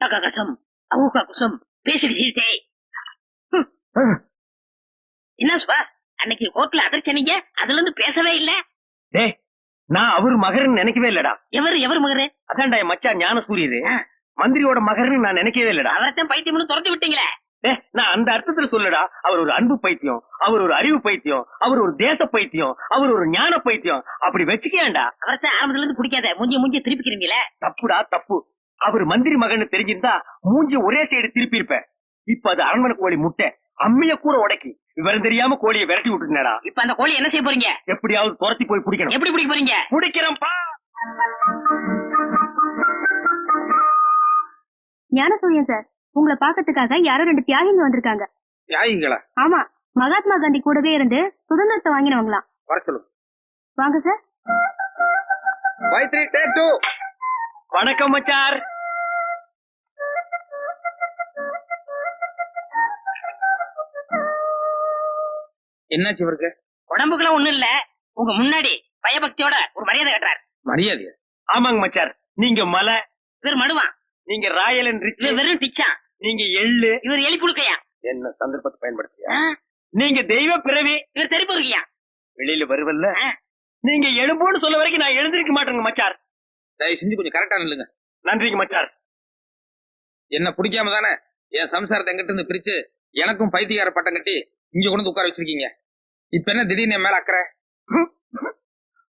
டகா கசம் அவுகா குசம் பேசிட்டு சீட்டே என்ன சுபா அன்னைக்கு கோர்ட்ல அதிர்ச்சனீங்க அதுல இருந்து பேசவே இல்ல. டேய் நான் அவர் மகர்னு நினைக்கவே இல்லடா. எவர் எவர் மகரு? அதான்டா என் மச்சான் ஞான சூரியது ஆ. மந்திரியோட மகர்னு நான் நினைக்கவே இல்லடா. அவரைத்தான் பைத்தியம்னு துரத்தி விட்டீங்களே. டேய், நான் அந்த அர்த்தத்துல சொல்லடா. அவர் ஒரு அன்பு பைத்தியம் அவர் ஒரு அறிவு பைத்தியம் அவர் ஒரு தேச பைத்தியம் அவர் ஒரு ஞான பைத்தியம். அப்படி வச்சுக்கேன்டா அவரைத்தான் ஆரம்பத்துல இருந்து பிடிக்காத. மூஞ்சி மூஞ்சி திருப்பிக்கிறீங்களே. தப்புடா தப்பு. அவர் மந்திரி மகன்னு தெரிஞ்சிருந்தா மூஞ்சி ஒரே சைடு திருப்பி இருப்பேன் இப்ப அது அரண்மனை கோழி முட்டை அம்மிய கூட உடைக்கி. விவரம் தெரியாம கோழியை விரட்டி விட்டுனடா இப்ப அந்த கோழி என்ன செய்ய போறீங்க? எப்படியாவது துரத்தி போய் பிடிக்கணும். எப்படி பிடிக்க போறீங்க? பிடிக்கிறேன்ப்பா. ஞானசூரியன் சார் உங்களை பாக்கிறதுக்காக யாரோ ரெண்டு தியாகிங்க வந்திருக்காங்க. தியாகிங்களா? ஆமா மகாத்மா காந்தி கூடவே இருந்து சுதந்திரத்தை வாங்கினவங்களாம். வர சொல்லுங்க வாங்க சார். வணக்கம் மச்சார். என்னாச்சு இவருக்கு? உடம்புக்குலாம் ஒண்ணும் இல்ல. உங்க முன்னாடி பயபக்தியோட ஒரு மரியாதை கட்டுறாரு. மரியாதையா? ஆமாங்க மச்சார் நீங்க மலை இவர் மடுவான். நீங்க ராயல் அண்ட் இவர் வெறும் டிச்சான் நீங்க எள்ளு. இவர் எலி புழுக்கையா என்ன சந்தர்ப்பத்தை பயன்படுத்தியா நீங்க தெய்வ பிறவி. இவர் தெரி பொறுக்கியா வெளியில வருவல்ல. நீங்க எழும்போன்னு சொல்ல வரைக்கும் நான் எழுந்திருக்க மாட்டேங்க மச்சார் தயவு செஞ்சு கொஞ்சம் கரெக்டா நில்லுங்க. நன்றிங்க மச்சார் என்ன பிடிக்காம தானே என் சம்சாரத்தை எங்கிட்ட இருந்து பிரிச்சு எனக்கும் பைத்தியக்கார பட்டம் கட்டி இங்க கொண்டு வந்து உட்கார வச்சிருக்கீங்க. இப்ப என்ன திடீர்னு மேல அக்கறை?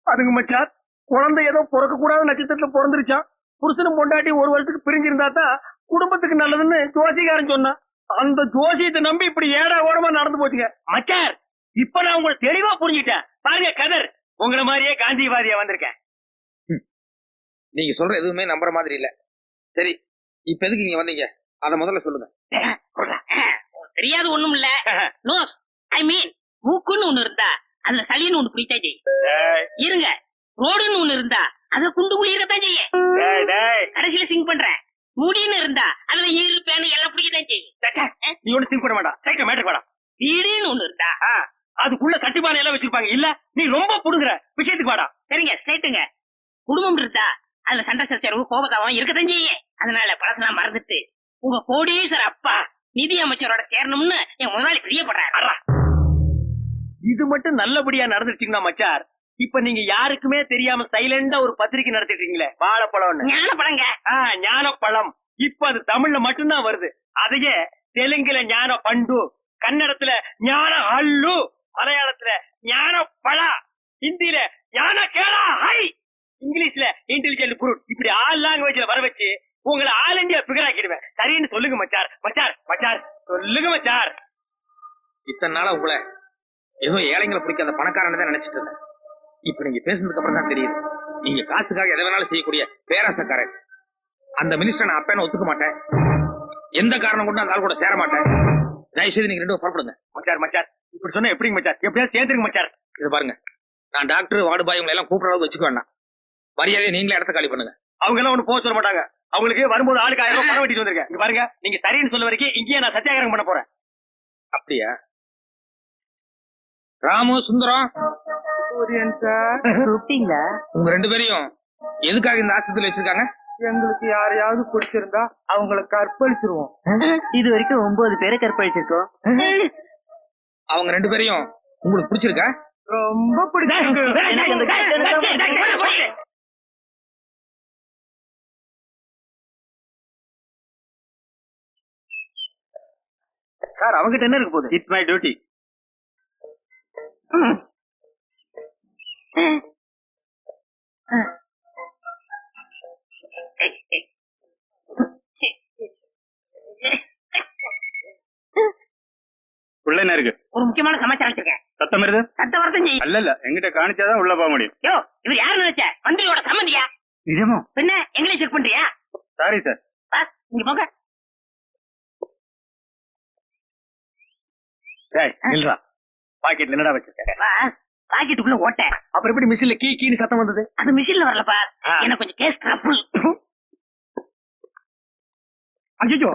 அதுங்க மச்சார் குழந்தை ஏதோ பிறக்க கூடாத நட்சத்திரத்துல பிறந்துருச்சான். புருஷனும் பொண்டாட்டி ஒரு வருஷத்துக்கு பிரிஞ்சிருந்தா தான் குடும்பத்துக்கு நல்லதுன்னு ஜோசிகாரன் சொன்னான். அந்த ஜோசியத்தை நம்பி இப்படி ஏடா ஓடமா நடந்து போச்சுங்க. மச்சார் இப்ப நான் உங்களை தெளிவா புரிஞ்சுட்டேன் பாருங்க கதர். உங்களை மாதிரியே காந்திவாதியா வந்திருக்கேன். நீங்க சொல்ற எதுவுமே நம்புற மாதிரி இல்ல. சரி இப்ப எதுக்கு இங்க வந்தீங்க? அத முதல்ல சொல்லுங்க. தெரியாது ஒண்ணும் இல்ல நோஸ் ஐ மீன் மூக்குன்னு ஒண்ணு இருந்தா அதுல சளின்னு ஒண்ணு பிடிச்சா செய்யும். இருங்க ரோடுன்னு ஒண்ணு இருந்தா அதுல குண்டு குளிரத்தான் செய்யும். கடைசியில சிங் பண்றேன். முடின்னு இருந்தா அதுல ஈரு பேனு எல்லாம் பிடிக்கத்தான் செய்யும். நீ ஒண்ணு திங்க் பண்ண வேண்டாம். சைக்கிள் மேட்டுக்கு வேண்டாம். வீடுன்னு ஒண்ணு இருந்தா அதுக்குள்ள கட்டிப்பானை எல்லாம் வச்சிருப்பாங்க. இல்ல நீ ரொம்ப புடுங்குற. விஷயத்துக்கு வாடா. சரிங்க ஸ்ட்ரைட்டுங்க குடும்பம் இருந்தா அதுல சண்டை சச்சரவு கோபதாபம் இருக்கத்தான் செய்யும். அதனால பழசெல்லாம் மறந்துட்டு உங்க கோடீஸ்வர அப்பா நிதி அமைச்சரோட சேரணும்னு என் முதலாளி பிரியப்படுறாரு. இது மட்டும் நல்லபடியா நடந்துருச்சுங்களா மச்சார்? இப்ப நீங்க யாருக்குமே தெரியாம சைலண்டா ஒரு பத்திரிக்கை நடத்திட்டீங்களே வாழைப்பழம்னு. ஞான படங்க ஆ, ஞானப்பழம். இப்ப அது தமிழ்ல மட்டும்தான் வருது. அதையே தெலுங்குல ஞான பண்டு கன்னடத்துல ஞான அள்ளு மலையாளத்துல ஞான பழா ஹிந்தில ஞான கேளா ஹை இங்கிலீஷ்ல இன்டெலிஜென்ட் குரூட். இப்படி ஆல் லாங்குவேஜ்ல வர வச்சு உங்களை ஆல் இந்தியா பிகர் ஆக்கிடுவேன். சரின்னு சொல்லுங்க மச்சார் மச்சார் மச்சார் சொல்லுங்க மச்சார் இத்தனை நாளா உங்களை ஏதோ ஏழைங்களை பிடிக்காத பணக்காரன் தான் நினைச்சிட்டு இருந்தேன். இப்ப நீங்க பேசுனதுக்கு அப்புறம் தான் தெரியுது. நீங்க காசுக்காக எதை வேணாலும் செய்யக்கூடிய பேராசக்காரன் அந்த மினிஸ்டர் நான் அப்பேன்னு ஒத்துக்க மாட்டேன். எந்த காரணம் கொண்டு அந்த ஆள் கூட சேர மாட்டேன். தயவு செய்து நீங்க ரெண்டும் புறப்படுங்க. மச்சார் மச்சார் இப்படி சொன்னா எப்படிங்க மச்சார் எப்படியாவது சேர்ந்துருங்க மச்சார் இது பாருங்க. நான் டாக்டர் வார்டு பாய் உங்களை எல்லாம் கூப்பிடுற அளவுக்கு வச்சுக்க வேண்டாம். மரியாதையை நீங்களே இடத்த காலி பண்ணுங்க. அவங்க எல்லாம் ஒண்ணு போக சொல்ல மாட்டாங்க. அவங்களுக்கு வரும்போது ஆளுக்கு ஆயிரம் ரூபாய் பணம் வெட்டிட்டு வந்திருக்கேன். இங்க பாருங்க நீங்க சரின்னு சொல்ல வரைக்கும் இங்கேயே நான் சத்தியாகிரகம் பண்ண போறேன். அப்படியா? ராமு சுந்தரம். கூப்பிட்டீங்களா? உங்க ரெண்டு பேரையும் எதுக்காக இந்த ஆஸ்பத்திரியில் வச்சிருக்காங்க? எங்களுக்கு யாரையாவது பிடிச்சிருந்தா அவங்கள கற்பழிச்சிருவோம். இது வரைக்கும் ஒன்பது பேரை கற்பழிச்சிருக்கோம். அவங்க ரெண்டு பேரையும் உங்களுக்கு பிடிச்சிருக்கா? ரொம்ப டேய், சார் அவங்கிட்ட என்ன இருக்கு போகுது? It's my. டியூட்டி உள்ள என்ன இருக்கு? ஒரு முக்கியமான சமாச்சாரம் வச்சிருக்கேன். சத்தம் இருது சத்த வரத்தம் செய்யும் அல்ல இல்ல எங்கிட்ட காணிச்சாதான் உள்ள போக முடியும். யோ இவர் யாரு நினைச்ச? மந்திரியோட சம்மந்தியா நிஜமா? பின்ன எங்களையும் செக் பண்றியா? சாரி சார் இங்க போங்க. நில்றா. பாக்கெட்ல என்னடா வச்சிருக்க? பாக்கெட்டுக்குள்ள ஓட்ட அப்புறம் எப்படி மிஷின்ல கீ கீன்னு சத்தம் வந்தது? அது மிஷின்ல வரல பாஸ் ஆ. எனக்கு கொஞ்சம் கேஸ் ட்ரபிள் அஜிஜோ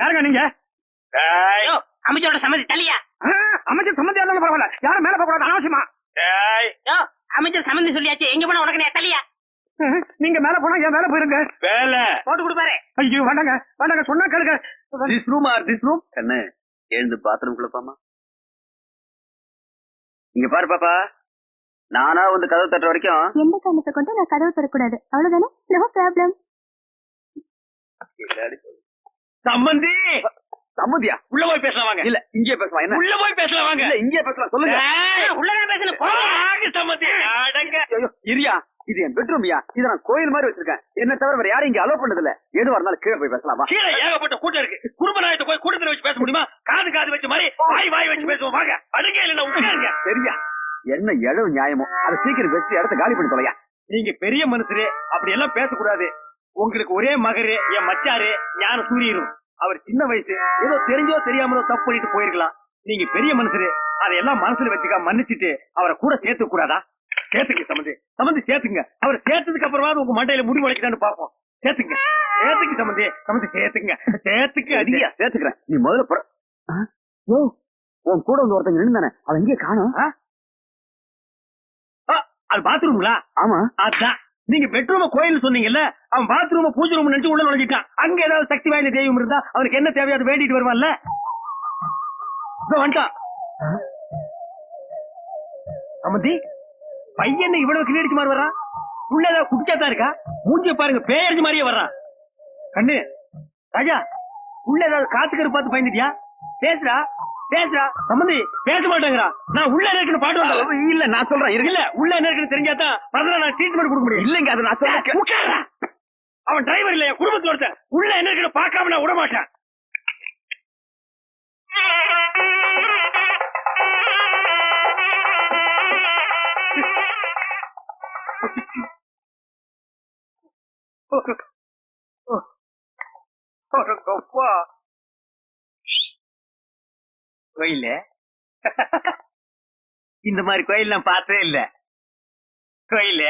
யாருங்க நீங்க? அமைச்சரோட சம்மதி தலியா அமைச்சர் சம்மந்தியா இருந்தாலும் பரவாயில்ல. யாரும் மேல போக கூடாது அனாவசியமா அமைச்சர் சம்மந்தி சொல்லியாச்சு. எங்க போனா உனக்கு தலியா நீங்க மேல போனா என் மேல போயிருங்க. வேலை. போட்டு கொடுப்பாரு. ஐயோ வேண்டாங்க வேண்டாங்க. சொன்னா கேளுங்க. This room or this room கண்ணு எழுந்து பாத்ரூம் குள்ளப்பாமா இங்க பாரு பாப்பா. நானா வந்து கதவு தட்டுற வரைக்கும் எந்த காரணத்தை கொண்டு நான் கதவு தரக்கூடாது அவ்வளவுதானே? நோ ப்ராப்ளம் சம்பந்தி! சம்மதியா உள்ள போய் பேசலாம் வாங்க. இல்ல இங்கே பேசலாம். என்ன? உள்ள போய் பேசலாம் வாங்க. இல்ல இங்கே பேசலாம். சொல்லுங்க. போங்க. வாங்க சம்பந்தி. அடங்க. ஐயோ, இரியா இது என் பெட்ரூம்யா இத நான் கோயில் மாதிரி வச்சிருக்கேன். என்ன தவிர வேற யாரும் இங்க அலோவ் பண்ணது இல்ல எதுவா இருந்தாலும் கீழே போய் பேசலாமா? கீழே ஏகப்பட்ட கூட்டம் இருக்கு. குடும்ப நாயத்தை போய் கூட்டத்துல வச்சு பேச முடியுமா? காது காது வச்ச மாதிரி வாய் வாய் வச்சு பேசுவோம். வாங்க. அடுங்க இல்லைன்னா உட்காருங்க. சரியா? என்ன எழவு நியாயமோ? அதை சீக்கிரம் வச்சு இடத்த காலி பண்ணி தொலையா? நீங்க பெரிய மனுஷரு அப்படி எல்லாம் பேசக்கூடாது. உங்களுக்கு ஒரே மகரு என் மச்சாரு ஞான சூரியரும் அவர் சின்ன வயசு ஏதோ தெரிஞ்சோ தெரியாமலோ தப்பு பண்ணிட்டு போயிருக்கலாம். நீங்க பெரிய மனுஷரு அதையெல்லாம் மனசுல வச்சுக்க மன்னிச்சிட்டு அவரை கூட சேர்த்து கூடாதா? சேர்த்துங்க சம்பந்தி சம்பந்தி சேர்த்துங்க. அவர் சேர்த்ததுக்கு அப்புறமா உங்க மண்டையில முடி முளைக்குதான்னு பாப்போம் சேர்த்துங்க. சேர்த்துங்க சம்பந்தி சம்பந்தி சேர்த்துங்க. சேர்த்துக்கு அதிகா சேர்த்துக்கிறேன். நீ முதல்ல புற-? ஓ உன் கூட வந்து ஒருத்தங்க நின்னுதானே அவன் எங்கே காணும். அது பாத்ரூம்ங்களா? ஆமா. அதான். நீங்க பெட்ரூம கோயில் சொன்னீங்கல்ல அவன் பாத்ரூம பூஜை ரூம் நினைச்சு உள்ள நுழைஞ்சிட்டான். அங்க ஏதாவது சக்தி வாய்ந்த தெய்வம் இருந்தா அவனுக்கு என்ன தேவையோ அதை வேண்டிட்டு வருவான்ல? வந்துட்டான். அமதி பையன் இவ்வளவு கிளீடிச்சு மாதிரி வர்றான்? உள்ள ஏதாவது குடிச்சாதான் இருக்கா? மூஞ்சிய பாருங்க பேயறிஞ்சு மாதிரியே வர்றான். கண்ணு ராஜா உள்ள ஏதாவது காத்துக்கரு பார்த்து பயந்துட்டியா? பேசுடா பேசுடா. சம்மந்தி பேச மாட்டேங்கிறா. நான் உள்ள இருக்கணும் பாட்டு வந்தா இல்ல நான் சொல்றேன் இருக்கு இல்ல உள்ள என்ன இருக்குன்னு தெரிஞ்சாதான் பதிலா நான் ட்ரீட்மெண்ட் கொடுக்க முடியும். இல்லங்க அது நான் சொல்றேன். அவன் டிரைவர் இல்லையா? குடும்பத்துல ஒருத்தன். உள்ள என்ன இருக்குன்னு பார்க்காம நான் விட மாட்டேன் கோயில? இந்த மாதிரி கோயில் நான் பார்த்ததே இல்ல. கோயில?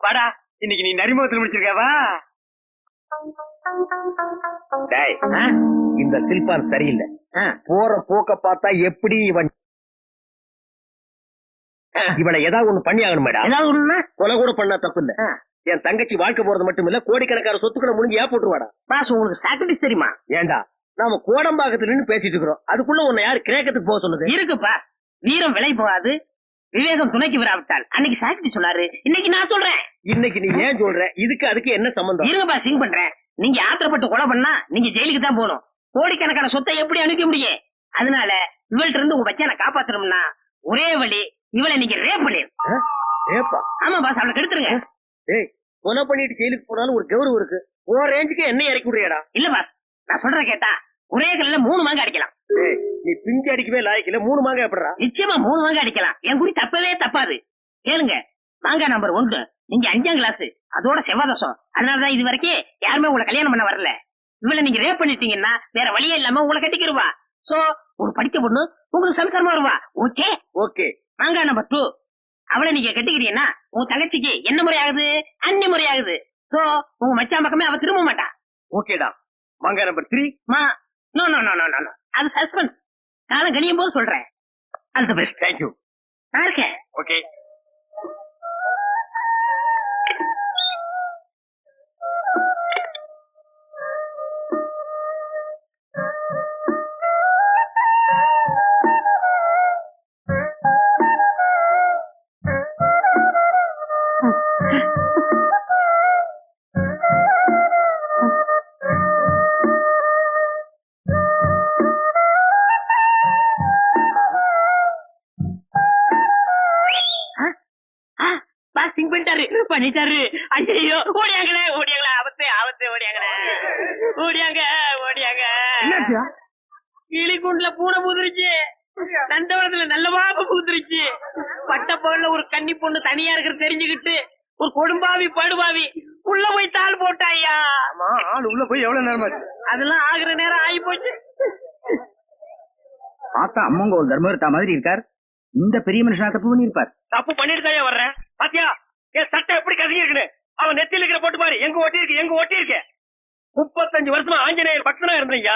வாடா இன்னைக்கு நீ நரிமுகத்தில் முடிச்சிருக்கவா இந்த சில்பான் சரியில்லை. போற போக்க பார்த்தா எப்படி இவன் இவனை ஏதாவது ஒண்ணு பண்ணி ஆகணும் மேடம். ஏதாவது ஒண்ணுன்னா? கொலை கூட பண்ணா தப்பு இல்ல என் தங்கச்சி வாழ்க்கை போறது மட்டும் இல்ல கோடிக்கணக்கான சொத்துக்களை முடிஞ்சு ஏன் போட்டுருவாடா. பாஸ் உங்களுக்கு சாக்ரிட்டிஸ் தெரியுமா? ஏண்டா? நாம கோடம்பாக்கத்துல நின்னு பேசிட்டு இருக்கிறோம். அதுக்குள்ள உன்னை யாரு கிரேக்கத்துக்கு போக சொன்னது இருக்குப்பா. வீரம் விலை போகாது. விவேகம் துணைக்கு விராவிட்டால் அன்னைக்கு சாக்ரிட்டி சொன்னாரு. இன்னைக்கு நான் சொல்றேன். இன்னைக்கு நீ ஏன் சொல்ற? இதுக்கு அதுக்கு என்ன சம்பந்தம்? இருங்கப்பா சிங் பண்றேன். நீங்க ஆத்திரப்பட்டு கொலை பண்ணா நீங்க ஜெயிலுக்கு தான் போகணும். கோடிக்கணக்கான சொத்தை எப்படி அனுப்ப முடியும்? அதனால இவள்கிட்ட இருந்து உங்க பச்சனை காப்பாத்தணும்னா ஒரே வழி இவளை நீங்க ரேப் பண்ணிரு ஏப்பா ஆமா பாஸ் அவளை கெடுத்துருங்க. டேய் கொலை பண்ணிட்டு ஜெயிலுக்கு போனாலும் ஒரு கௌரவம் இருக்கு. உன் ரேஞ்சுக்கு என்ன இறக்கி விடுறியாடா? இல்ல பாஸ் நான் சொல்றேன் கேட்டா ஒரே கல்ல மூணு மாங்க அடிக்கலாம். நீ பிஞ்சு அடிக்கவே லாய்க்கல மூணு மாங்க எப்படிடா? நிச்சயமா மூணு மாங்க அடிக்கலாம். என் குறி தப்பவே தப்பாது. கேளுங்க மாங்கா நம்பர் ஒன்று. நீங்க அஞ்சாம் கிளாஸ் அதோட செவ்வாதசம் அதனாலதான் இது வரைக்கும் யாருமே உங்களை கல்யாணம் பண்ண வரல. இவளை நீங்க ரேப் பண்ணிட்டீங்கன்னா வேற வழியே இல்லாம உங்களை கட்டிக்கிருவா. சோ ஒரு படிக்க பொண்ணு உங்களுக்கு சம்சாரமா வருவா. ஓகே ஓகே மாங்கா நம்பர் டூ அவளை நீங்க கட்டிக்கிறீங்கன்னா உங்க தங்கச்சிக்கு என்ன முறை ஆகுது? அன்னி முறை ஆகுது. சோ உங்க மச்சான் பக்கமே அவ திரும்ப மாட்டா. ஓகேடா மங்க நம்பர் த்ரீ மா no no no no no அது சஸ்பென்ஸ் காலம் கழியும் போது சொல்றேன். All the best thank you okay பண்ணிட்டாரு பண்ணிட்டாரு ஐயோ ஓடியாங்களே ஓடியாங்களே ஆபத்து ஆபத்து ஓடியாங்களே ஓடியாங்க ஓடியாங்க. கிளிக்குண்டுல பூனை பூந்துருச்சு. நந்தவனத்துல நல்ல மாப்பு பூந்துருச்சு. பட்ட பொருள்ல ஒரு கன்னி பொண்ணு தனியா இருக்கிற தெரிஞ்சுக்கிட்டு ஒரு கொடும்பாவி படுபாவி உள்ள போய் தாள் போட்டாயா ஆள் உள்ள போய் எவ்வளவு நேரமா அதெல்லாம் ஆகுற நேரம் ஆகி போச்சு பார்த்தா அம்மங்க ஒரு தர்மகர்த்தா மாதிரி இருக்கார். இந்த பெரிய மனுஷனா தப்பு பண்ணிருப்பார் தப்பு பண்ணிட்டு தான் வர்றேன்? பாத்தியா? என் சட்டை எப்படி கசங்கி இருக்குன்னு அவன் நெத்தில இருக்கிற போட்டு பாரு. எங்க ஒட்டி இருக்கு எங்க ஒட்டி இருக்கு முப்பத்தஞ்சு வருஷமா ஆஞ்சநேயர் பக்தனா இருந்தீங்க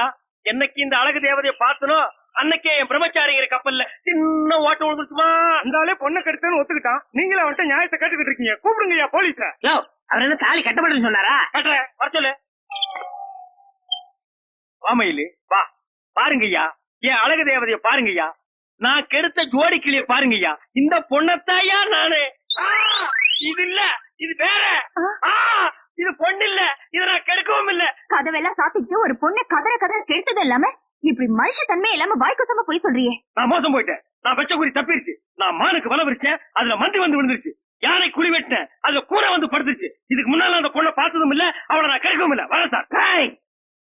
என்னைக்கு இந்த அழகு தேவதையை பார்த்தனோ அன்னைக்கே என் பிரம்மச்சாரிங்கிற கப்பல்ல சின்ன ஓட்ட விழுந்துச்சுமா அந்தாலே பொண்ணை கெடுத்தேன்னு ஒத்துக்கிட்டான். நீங்களும் அவன்கிட்ட நியாயத்தை கேட்டுக்கிட்டு இருக்கீங்க. கூப்பிடுங்கய்யா போலீஸ அவர் என்ன தாலி கட்டப்படுன்னு சொன்னாரா? கட்டுறேன் வர சொல்லு. வாமையிலு வா. பாருங்கய்யா. என் அழகு தேவதைய பாருங்கய்யா. நான் கெடுத்த ஜோடி கிளிய பாருங்கய்யா. இந்த பொண்ணத்தாயா நானு. இது இல்ல இது வேற. ஆ, இது பொண்ணு இல்ல இத நான் கெடுக்கவும் இல்ல. கதவெல்லாம் சாத்திட்டு ஒரு பொண்ணை கதற கதற கெடுத்தது இல்லாம இப்படி மனுஷ தன்மை இல்லாம வாய்க்குசமா போய் சொல்றியே. நான் மோசம் போயிட்டேன். நான் வச்ச குறி தப்பிருச்சு. நான் மானுக்கு வலை விரிச்சேன். அதுல மந்தி வந்து விழுந்துருச்சு. யானை குழி வெட்டினேன். அதுல கூரை வந்து படுத்துச்சு. இதுக்கு முன்னால அந்த பொண்ணை பார்த்ததும் இல்ல அவளை நான் கெடுக்கவும் இல்ல. வரேன் சார்.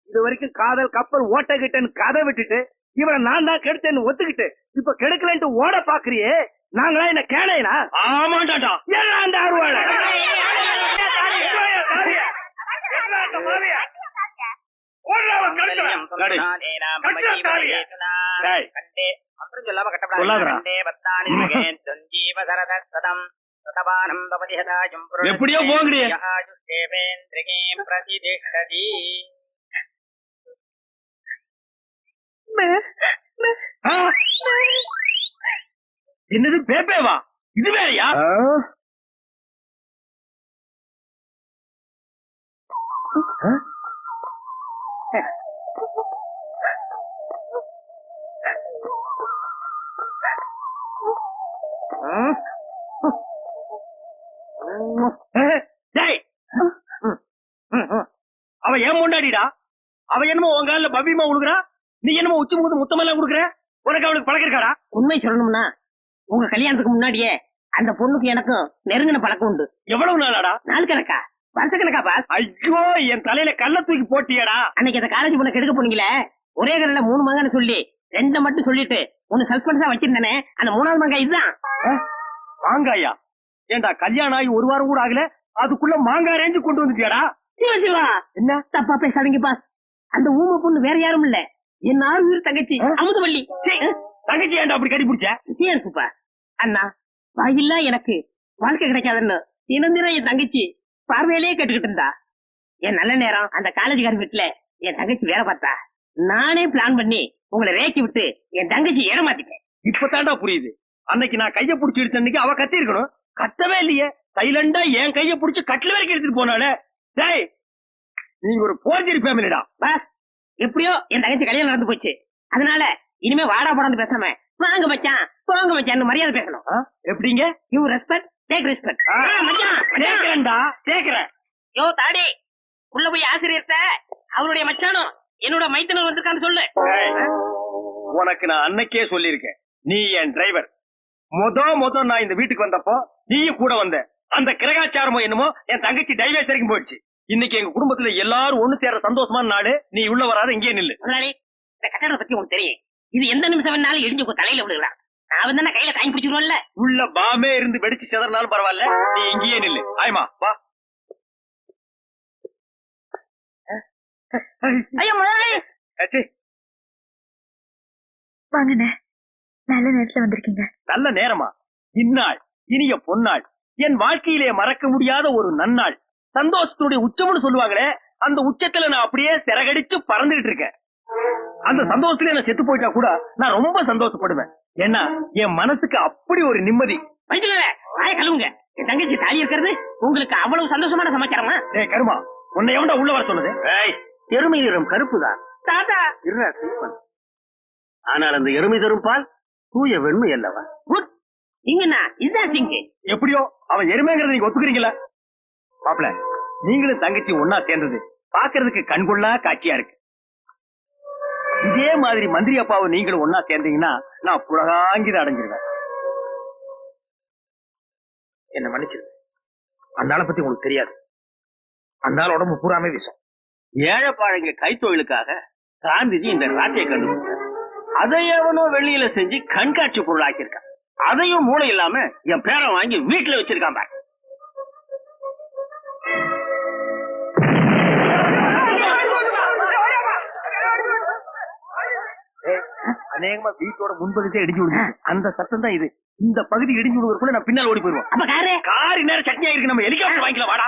இது வரைக்கும் காதல் கப்பல் ஓட்ட கிட்டன்னு கதை விட்டுட்டு இவனை நான் தான் கெடுத்தேன்னு ஒத்துக்கிட்டு இப்ப கெடுக்கலன்ட்டு ஓட பாக்குறியே? நாங்களா என்ன கேளையனா ஆமாண்டாடா ஏன்னா அந்த அருவாள. எப்படியோ போங்கடி. என்னது பேப்பேவா? இது வேறயா? அவ ஏன் முன்னாடிடா? அவ என்னமோ உன் காலில் பபிமா உழுகுறா? நீ என்னமோ உச்சி முகத்து முத்தமெல்லாம் கொடுக்குற? உனக்கு அவளுக்கு பழக்கம் இருக்காடா? உண்மை சொல்லணும்னா உங்க கல்யாணத்துக்கு முன்னாடியே அந்த பொண்ணுக்கு எனக்கும் நெருங்கின பழக்கம் உண்டு. எவ்வளவு நாளாடா? நாள் கணக்கா? வருஷ கணக்கா பாஸ் ஐயோ என் தலையில கல்ல தூக்கி போட்டியடா. அன்னைக்கு அந்த காலேஜ் பொண்ணை கெடுக்க போனீங்களே? ஒரே கல்ல மூணு மகன்னு சொல்லி ரெண்டை மட்டும் சொல்லிட்டு ஒன்னு சஸ்பென்ஸா வச்சிருந்தானே அந்த மூணாவது மங்க இதுதான். மாங்காயா? ஏண்டா கல்யாணம் ஆகி ஒரு வாரம் கூட ஆகல அதுக்குள்ள மாங்காய் ரேஞ்சு கொண்டு வந்துட்டியாடா? சிவா சிவா! என்ன? தப்பா பேசாதீங்க பாஸ் அந்த ஊமை பொண்ணு வேற யாரும் இல்ல. என் ஆறு தங்கச்சி அமுதவள்ளி. தங்கச்சி ஏன்டா அப்படி கட்டி பிடிச்ச இருக்குப்பா அண்ணா வாயில்லா எனக்கு. வாழ்க்கை கிடைக்காதுன்னு தினம் தினம் என் தங்கச்சி பார்வையிலே கேட்டுக்கிட்டு இருந்தா. என் நல்ல நேரம் அந்த காலேஜ்கார வீட்டுல என் தங்கச்சி வேலை பார்த்தா. நானே பிளான் பண்ணி உங்களை ரேக்கி விட்டு என் தங்கச்சி ஏமாத்திட்டேன். இப்பதான்டா புரியுது. அன்னைக்கு நான் கைய புடிச்சு எடுத்த அன்னைக்கு அவ கத்தி இருக்கணும். கத்தவே இல்லையே. சைலண்டா என் கைய புடிச்சு கட்டில வரைக்கும் எடுத்துட்டு போனாலே டேய் நீங்க ஒரு போர்ஜரி ஃபேமிலிடா பாஸ் எப்படியோ என் தங்கச்சி கல்யாணம் நடந்து போச்சு. அதனால இனிமே வாடா போடாந்து பேசாம வாங்க மச்சான். போங்க மச்சான் மரியாதை பேசணும். எப்படிங்க? யூ ரெஸ்பெக்ட் டேக் ரெஸ்பெக்ட் மச்சான். கேக்குறேன்டா. கேக்குறேன். யோ தாடி உள்ள போய் ஆசிரியர்ட்ட அவருடைய மச்சானும் என்னோட மைத்தனர் வந்திருக்கான்னு சொல்லு. உனக்கு நான் அன்னைக்கே சொல்லியிருக்கேன். நீ என் டிரைவர் மொத மொத நான் இந்த வீட்டுக்கு வந்தப்போ நீயும் கூட வந்த. அந்த கிரகாச்சாரமோ என்னமோ என் தங்கச்சி டைவர்ஸ் வரைக்கும் போயிடுச்சு. இன்னைக்கு எங்க குடும்பத்துல எல்லாரும் ஒண்ணு சேர சந்தோஷமான நாடு நீ உள்ள வராத இங்கே நில்லு. இந்த கட்டடத்தை பத்தி உங்களுக்கு தெரியும். இது எந்த நிமிஷம் வேணாலும் இடிஞ்சு தலையில விழுகலாம். நான் வந்து கையில காய் பிடிச்சிருவோம்ல உள்ள பாமே இருந்து வெடிச்சு செதறினாலும் பரவாயில்ல. நீ இங்கேயே நில்லு. ஆயமா வா. ஐயோ முதலாளி. ஏச்சி, வாங்கண்ணே. நல்ல நேரத்துல வந்திருக்கீங்க. நல்ல நேரமா? இந்நாள் இனிய பொன்னாள். என் வாழ்க்கையிலே மறக்க முடியாத ஒரு நன்னாள். சந்தோஷத்துடைய உச்சம்னு சொல்லுவாங்களே அந்த உச்சத்துல நான் அப்படியே சிறகடிச்சு பறந்துகிட்டு இருக்கேன். அந்த சந்தோஷத்துல நான் செத்து போயிட்டா கூட நான் ரொம்ப சந்தோஷப்படுவேன். ஏன்னா என் மனசுக்கு அப்படி ஒரு நிம்மதி. வாய கழுவுங்க. என் தங்கச்சி தாலி இருக்கிறது உங்களுக்கு அவ்வளவு சந்தோஷமான சமாச்சாரமா? ஏய் கருமா உன்னை எவன்டா உள்ள வர சொன்னது? எருமை நிறம் கருப்புதான். தாத்தா. ஆனால் அந்த எருமை தரும் பால் தூய வெண்மை அல்லவா? குட் இங்கண்ணா இதுதான் சிங்கு. எப்படியோ அவன் எருமைங்கிறத நீங்க ஒத்துக்கிறீங்களா? மாப்பிள நீங்களும் தங்கச்சி ஒன்னா சேர்ந்தது பாக்குறதுக்கு கண்கொள்ளா காட்சியா இருக்கு. இதே மாதிரி மந்திரி அப்பாவை நீங்களும் ஒன்னா சேர்ந்தீங்கன்னா நான் புலகாங்கித அடைஞ்சிருவேன். என்ன மன்னிச்சிருங்க அந்த ஆளை பத்தி உங்களுக்கு தெரியாது. அந்த ஆள் உடம்பு பூராமே விஷம். ஏழைப்பாழைங்க கைத்தொழிலுக்காக காந்திஜி இந்த ராட்டியை கண்டுபிடிச்சார். அதை எவனோ வெளியில செஞ்சு கண்காட்சி பொருளாக்கியிருக்கான். அதையும் மூளை இல்லாம என் பேரை வாங்கி வீட்டுல வச்சிருக்கான் பாரு. அநேகமா வீட்டோட முன்பகுதியே இடிஞ்சு விடுது அந்த சத்தம் தான் இது. இந்த பகுதி இடிஞ்சு விடுவதற்குள்ள நான் பின்னால் ஓடி போயிருவோம் அப்ப காரு? கார் நேரம் சட்னியா இருக்கு நம்ம ஹெலிகாப்டர் வாங்கிக்கலாம். வாடா.